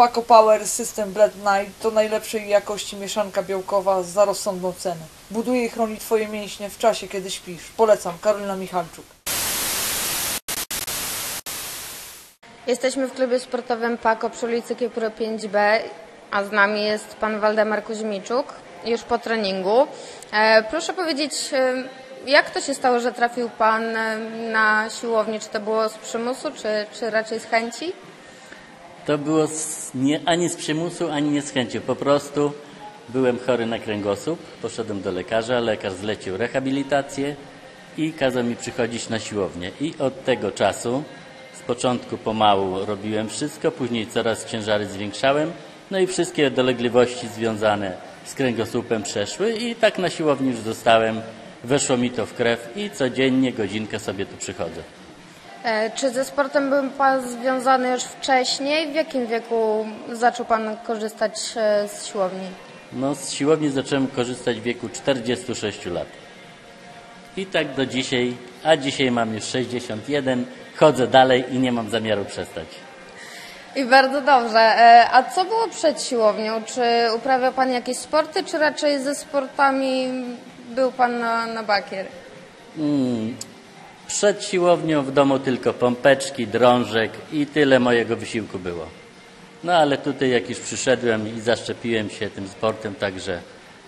Paco Power System Blend Night to najlepszej jakości mieszanka białkowa za rozsądną cenę. Buduje i chroni Twoje mięśnie w czasie, kiedy śpisz. Polecam, Karolina Michalczuk. Jesteśmy w klubie sportowym PAKO przy ulicy Kiepuro 5B, a z nami jest pan Waldemar Kuzimiczuk, już po treningu. E, proszę powiedzieć, e, jak to się stało, że trafił pan e, na siłownię? Czy to było z przymusu, czy, czy raczej z chęci? To było z, nie, ani z przymusu, ani nie z chęci. Po prostu byłem chory na kręgosłup, poszedłem do lekarza, lekarz zlecił rehabilitację i kazał mi przychodzić na siłownię. I od tego czasu, z początku pomału robiłem wszystko, później coraz ciężary zwiększałem, no i wszystkie dolegliwości związane z kręgosłupem przeszły i tak na siłowni już zostałem. Weszło mi to w krew i codziennie godzinkę sobie tu przychodzę. E, Czy ze sportem był pan związany już wcześniej? W jakim wieku zaczął pan korzystać e, z siłowni? No, z siłowni zacząłem korzystać w wieku 46 lat. I tak do dzisiaj, a dzisiaj mam już 61, chodzę dalej i nie mam zamiaru przestać. I bardzo dobrze. E, A co było przed siłownią? Czy uprawiał pan jakieś sporty, czy raczej ze sportami był pan na, na bakier? Mm, przed siłownią w domu tylko pompeczki, drążek i tyle mojego wysiłku było. No ale tutaj jak już przyszedłem i zaszczepiłem się tym sportem, także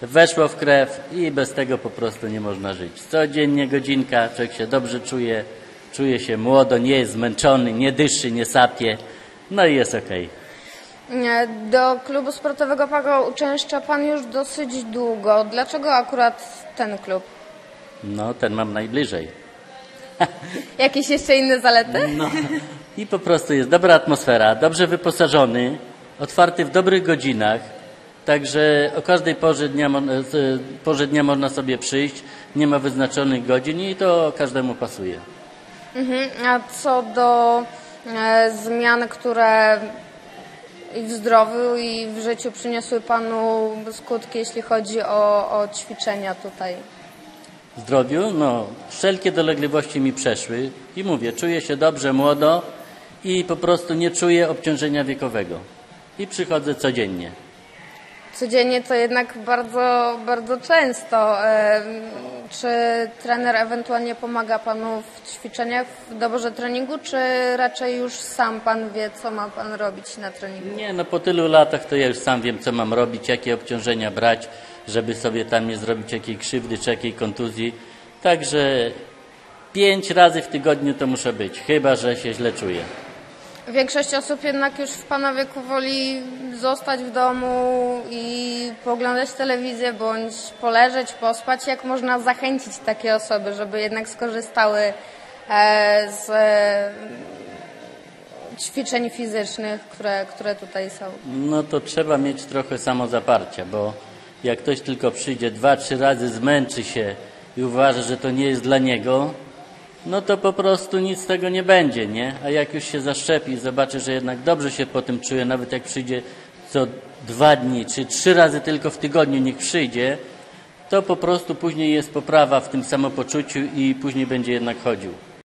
weszło w krew i bez tego po prostu nie można żyć. Codziennie godzinka, człowiek się dobrze czuje, czuje się młodo, nie jest zmęczony, nie dyszy, nie sapie, no i jest okej. Nie, Do klubu sportowego Pago uczęszcza pan już dosyć długo. Dlaczego akurat ten klub? No, ten mam najbliżej. Jakieś jeszcze inne zalety? No. I po prostu jest dobra atmosfera, dobrze wyposażony, otwarty w dobrych godzinach, także o każdej porze dnia, mo- z- porze dnia można sobie przyjść, nie ma wyznaczonych godzin i to każdemu pasuje. Mhm. A co do e, zmian, które i w zdrowiu, i w życiu przyniosły panu skutki, jeśli chodzi o, o ćwiczenia tutaj? Zdrowiu, no, wszelkie dolegliwości mi przeszły i mówię, czuję się dobrze, młodo i po prostu nie czuję obciążenia wiekowego. I przychodzę codziennie. Codziennie to jednak bardzo, bardzo często. Czy trener ewentualnie pomaga panu w ćwiczeniach, w doborze treningu, czy raczej już sam pan wie, co ma pan robić na treningu? Nie, no po tylu latach to ja już sam wiem, co mam robić, jakie obciążenia brać, żeby sobie tam nie zrobić jakiej krzywdy czy jakiej kontuzji. Także pięć razy w tygodniu to muszę być, chyba że się źle czuję. Większość osób jednak już w pana wieku woli zostać w domu i poglądać telewizję, bądź poleżeć, pospać. Jak można zachęcić takie osoby, żeby jednak skorzystały e, z e, ćwiczeń fizycznych, które, które tutaj są? No to trzeba mieć trochę samozaparcia, bo jak ktoś tylko przyjdzie dwa, trzy razy, zmęczy się i uważa, że to nie jest dla niego, no to po prostu nic z tego nie będzie, nie? A jak już się zaszczepi i zobaczy, że jednak dobrze się po tym czuje, nawet jak przyjdzie co dwa dni, czy trzy razy tylko w tygodniu niech przyjdzie, to po prostu później jest poprawa w tym samopoczuciu i później będzie jednak chodził.